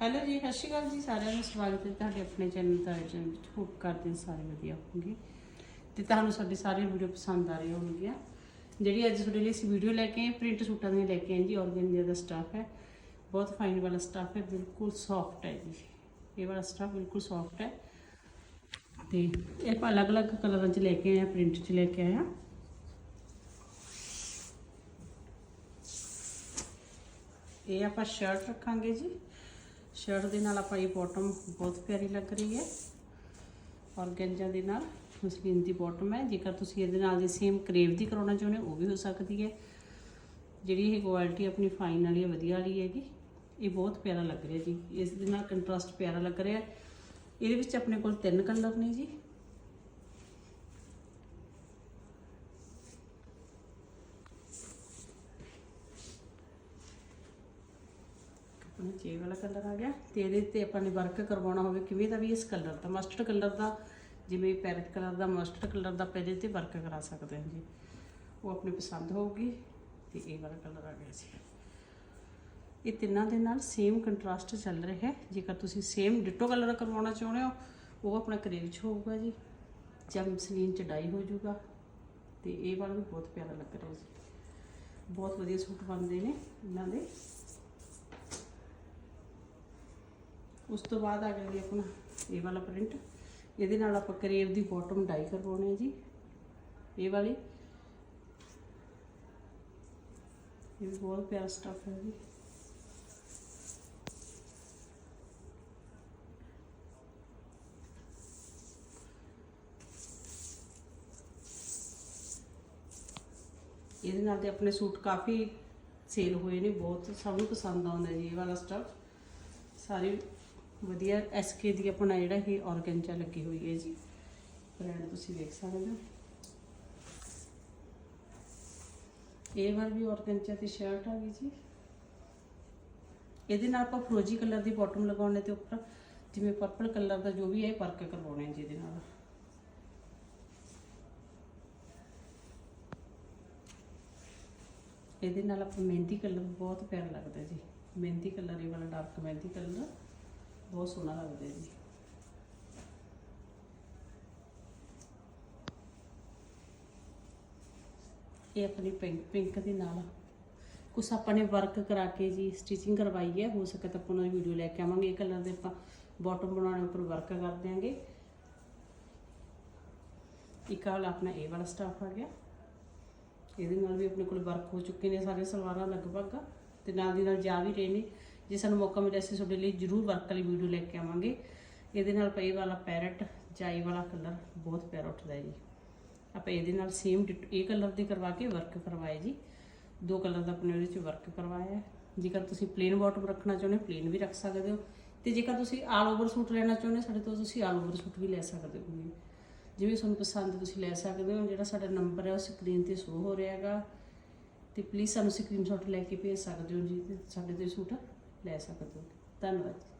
Hello ਜੀ, ਸਤਿ ਸ਼੍ਰੀ ਅਕਾਲ ਜੀ, ਸਾਰਿਆਂ ਨੂੰ ਸਵਾਗਤ ਹੈ ਤੁਹਾਡੇ ਆਪਣੇ ਚੈਨਲ ਦਾ ਚੈਨਲ ਵਿੱਚ। ਹੋਪ ਕਰਦੇ ਹਾਂ ਸਾਰੇ ਵਧੀਆ ਹੋਣਗੇ ਤੇ ਤੁਹਾਨੂੰ ਸਾਡੀ ਸਾਰੀ ਵੀਡੀਓ ਪਸੰਦ ਆ ਰਹੀ ਹੋਣਗੀਆਂ। ਜਿਹੜੀ ਅੱਜ ਤੁਹਾਡੇ ਲਈ ਅਸੀਂ ਵੀਡੀਓ ਲੈ ਕੇ ਆਏ, ਪ੍ਰਿੰਟ ਸੂਟਾਂ ਦੀ ਲੈ ਕੇ ਆਏ ਜੀ, ਔਰਗੈਂਜਾ ਦਾ ਸਟਾਫ ਹੈ। ਬਹੁਤ ਫਾਈਨ ਵਾਲਾ ਸਟਾਫ ਹੈ, ਬਿਲਕੁਲ ਸੌਫਟ ਹੈ ਜੀ। ਇਹ ਵਾਲਾ ਸਟਾਫ ਬਿਲਕੁਲ ਸੌਫਟ ਹੈ। ਤੇ ਇਹ ਆਪਾਂ ਅਲੱਗ-ਅਲੱਗ ਕਲਰਾਂ 'ਚ ਲੈ ਕੇ ਆਏ ਆ ਪ੍ਰਿੰਟ 'ਚ ਲੈ ਕੇ ਆਏ ਆ ਇਹ ਆਪਾਂ ਸ਼ਰਟ ਰੱਖਾਂਗੇ ਜੀ। ਸ਼ਰਟ ਦੇ ਨਾਲ ਆਪਾਂ ਇਹ ਬਾਟਮ ਬਹੁਤ ਪਿਆਰੀ ਲੱਗ ਰਹੀ ਹੈ। ਔਰਗੈਂਜਾ ਦੇ ਨਾਲ ਮਸਲੀਨ ਦੀ ਬਾਟਮ ਹੈ। ਜੇਕਰ ਤੁਸੀਂ ਇਹਦੇ ਨਾਲ ਦੀ ਸੇਮ ਕਰੇਵ ਦੀ ਕਰਾਉਣਾ ਚਾਹੁੰਦੇ ਹੋ, ਉਹ ਵੀ ਹੋ ਸਕਦੀ ਹੈ। ਜਿਹੜੀ ਇਹ ਕੁਆਲਿਟੀ ਆਪਣੀ ਫਾਈਨ ਵਾਲੀ ਹੈ, ਵਧੀਆ ਵਾਲੀ ਹੈਗੀ, ਇਹ ਬਹੁਤ ਪਿਆਰਾ ਲੱਗ ਰਿਹਾ ਜੀ। ਇਸ ਦੇ ਨਾਲ ਕੰਟਰਾਸਟ ਪਿਆਰਾ ਲੱਗ ਰਿਹਾ। ਇਹਦੇ ਵਿੱਚ ਆਪਣੇ ਕੋਲ ਤਿੰਨ ਕਲਰ ਨੇ ਜੀ। ਆਪਣਾ ਜੇ ਵਾਲਾ ਕਲਰ ਆ ਗਿਆ ਤੇ ਇਹਦੇ ਤੇ ਆਪਾਂ ਨੇ ਵਰਕ ਕਰਵਾਉਣਾ ਹੋਵੇ ਕਿਵੇਂ ਦਾ ਵੀ ਇਸ ਕਲਰ ਦਾ ਮਸਟਰਡ ਕਲਰ ਦਾ, ਜਿਵੇਂ ਪੈਰਟ ਕਲਰ ਦਾ ਮਸਟਰਡ ਕਲਰ ਦਾ ਆਪਾਂ ਇਹਦੇ ਤੇ ਵਰਕ ਕਰਾ ਸਕਦੇ ਹਾਂ ਜੀ। ਉਹ ਆਪਣੀ ਪਸੰਦ ਹੋਊਗੀ ਤੇ ਇਹ ਵਾਲਾ ਕਲਰ ਆ ਗਿਆ ਜੀ। ਇਹ ਤਿੰਨਾਂ ਦੇ ਨਾਲ ਸੇਮ ਕੰਟਰਾਸਟ ਚੱਲ ਰਿਹਾ ਹੈ। ਜੇਕਰ ਤੁਸੀਂ ਸੇਮ ਡਿਟੋ ਕਲਰ ਕਰਵਾਉਣਾ ਚਾਹੁੰਦੇ ਹੋ, ਉਹ ਆਪਣਾ ਕਰੇਵ 'ਚ ਹੋਊਗਾ ਜੀ। ਜਾਂ ਮਸਲੀਨ 'ਚ ਡਾਈ ਹੋ ਜਾਊਗਾ ਤੇ ਇਹ ਵਾਲਾ ਵੀ ਬਹੁਤ ਪਿਆਰਾ ਲੱਗ ਰਿਹਾ ਜੀ। ਬਹੁਤ ਵਧੀਆ ਸੂਟ ਬਣਦੇ ਨੇ ਇਹਨਾਂ ਦੇ। ਉਸ ਤੋਂ ਬਾਅਦ ਆ ਗਿਆ ਜੀ ਆਪਣਾ ਇਹ ਵਾਲਾ ਪ੍ਰਿੰਟ ਇਹਦੇ ਨਾਲ ਆਪਾਂ ਕਰੇਵ ਦੀ ਬਾਟਮ ਡਾਈ ਕਰਵਾਉਣੀ ਹੈ ਜੀ। ਇਹ ਵਾਲੀ। ਇਹ ਵੀ ਬਹੁਤ ਪਿਆਰਾ ਸਟਫ ਹੈ ਜੀ। ਇਹਦੇ ਨਾਲ ਤੇ ਆਪਣੇ ਸੂਟ ਕਾਫੀ ਸੇਲ ਹੋਏ ਨੇ, ਬਹੁਤ ਸਭ ਨੂੰ ਪਸੰਦ ਆਉਂਦਾ ਜੀ ਇਹ ਵਾਲਾ ਸਟਫ ਸਾਰੇ ਵਧੀਆ ਐਸਕੇ ਦੀ ਆਪਣਾ ਜਿਹੜਾ ਇਹ ਔਰਗੈਂਜਾ ਲੱਗੀ ਹੋਈ ਹੈ ਜੀ। ਬ੍ਰਾਂਡ ਤੁਸੀਂ ਦੇਖ ਸਕਦੇ ਹੋ। ਇਹ ਵਾਰ ਵੀ ਔਰਗੈਂਜਾ ਦੀ ਸ਼ਰਟ ਆ ਗਈ ਜੀ। ਇਹਦੇ ਨਾਲ ਆਪਾਂ ਫਰੋਜੀ ਕਲਰ ਦੀ ਬਾਟਮ ਲਗਾਉਣੇ ਤੇ ਉੱਪਰ, ਜਿਵੇਂ ਪਰਪਲ ਕਲਰ ਦਾ ਜੋ ਵੀ ਹੈ ਵਰਕ ਕਰਵਾਉਣੇ ਜੀ ਇਹਦੇ ਨਾਲ। ਇਹਦੇ ਨਾਲ ਆਪਾਂ ਮਹਿੰਦੀ ਕਲਰ ਬਹੁਤ ਪਿਆਰਾ ਲੱਗਦਾ ਜੀ। ਮਹਿੰਦੀ ਕਲਰ, ਇਹ ਵਾਲਾ ਡਾਰਕ ਮਹਿੰਦੀ ਕਲਰ। ਬਹੁਤ ਸੋਹਣਾ ਲੱਗਦਾ ਜੀ। ਇਹ ਆਪਣੀ ਪਿੰਕ ਪਿੰਕ ਦੇ ਨਾਲ ਕੁਛ ਆਪਾਂ ਨੇ ਵਰਕ ਕਰਾ ਕੇ ਜੀ ਸਟਿਚਿੰਗ ਕਰਵਾਈ ਹੈ, ਹੋ ਸਕੇ ਤਾਂ ਆਪਾਂ ਉਹਨਾਂ ਵੀਡੀਓ ਲੈ ਕੇ ਆਵਾਂਗੇ। ਇਹ ਕਲਰ ਦੇ ਆਪਾਂ ਬਾਟਮ ਬਣਾਉਣ, ਉੱਪਰ ਵਰਕ ਕਰ ਦਿਆਂਗੇ। ਇੱਕ ਵਾਲਾ ਆਪਣਾ ਇਹ ਵਾਲਾ ਸਟਾਫ ਆ ਗਿਆ। ਇਹਦੇ ਨਾਲ ਵੀ ਆਪਣੇ ਕੋਲ ਵਰਕ ਹੋ ਚੁੱਕੇ ਨੇ ਸਾਰੇ ਸਲਵਾਰਾਂ ਲਗਭਗ। ਤੇ ਨਾਲ ਦੀ ਨਾਲ ਜਾ ਵੀ ਰਹੇ ਨੇ। ਜੇ ਸਾਨੂੰ ਮੌਕਾ ਮਿਲਿਆ ਅਸੀਂ ਤੁਹਾਡੇ ਲਈ ਜ਼ਰੂਰ ਵਰਕ ਵਾਲੀ ਵੀਡੀਓ ਲੈ ਕੇ ਆਵਾਂਗੇ। ਇਹਦੇ ਨਾਲ ਪਈ ਵਾਲਾ ਪੈਰਟ ਜਾਈ ਵਾਲਾ ਕਲਰ ਬਹੁਤ ਪਿਆਰਾ ਉੱਠਦਾ ਹੈ ਜੀ। ਆਪਾਂ ਇਹਦੇ ਨਾਲ ਸੇਮ ਇਹ ਕਲਰ ਦੀ ਕਰਵਾ ਕੇ ਵਰਕ ਕਰਵਾਇਆ ਜੀ। ਦੋ ਕਲਰ ਦਾ ਆਪਣੇ ਉਹਦੇ ਵਿੱਚ ਵਰਕ ਕਰਵਾਇਆ ਜੇਕਰ ਤੁਸੀਂ ਪਲੇਨ ਬਾਟਮ ਰੱਖਣਾ ਚਾਹੁੰਦੇ ਹੋ ਪਲੇਨ ਵੀ ਰੱਖ ਸਕਦੇ ਹੋ। ਤੇ ਜੇਕਰ ਤੁਸੀਂ ਆਲ ਓਵਰ ਸੂਟ ਲੈਣਾ ਚਾਹੁੰਦੇ ਹੋ, ਸਾਡੇ ਤੋਂ ਤੁਸੀਂ ਆਲ ਓਵਰ ਸੂਟ ਵੀ ਲੈ ਸਕਦੇ ਹੋ ਜੀ। ਜਿਵੇਂ ਤੁਹਾਨੂੰ ਪਸੰਦ ਤੁਸੀਂ ਲੈ ਸਕਦੇ ਹੋ, ਜਿਹੜਾ ਸਾਡਾ ਨੰਬਰ ਹੈ ਉਹ ਸਕਰੀਨ ਤੇ ਸ਼ੋ ਹੋ ਰਿਹਾ ਹੈਗਾ। ਤੇ ਪਲੀਜ਼ ਸਾਨੂੰ ਸਕਰੀਨਸ਼ਾਟ ਲੈ ਕੇ ਭੇਜ ਸਕਦੇ ਹੋ ਜੀ, ਤੇ ਸਾਡੇ ਤੋਂ ਸੂਟ ਲੈ ਸਕਦੇ ਹੋ। ਧੰਨਵਾਦ ਜੀ।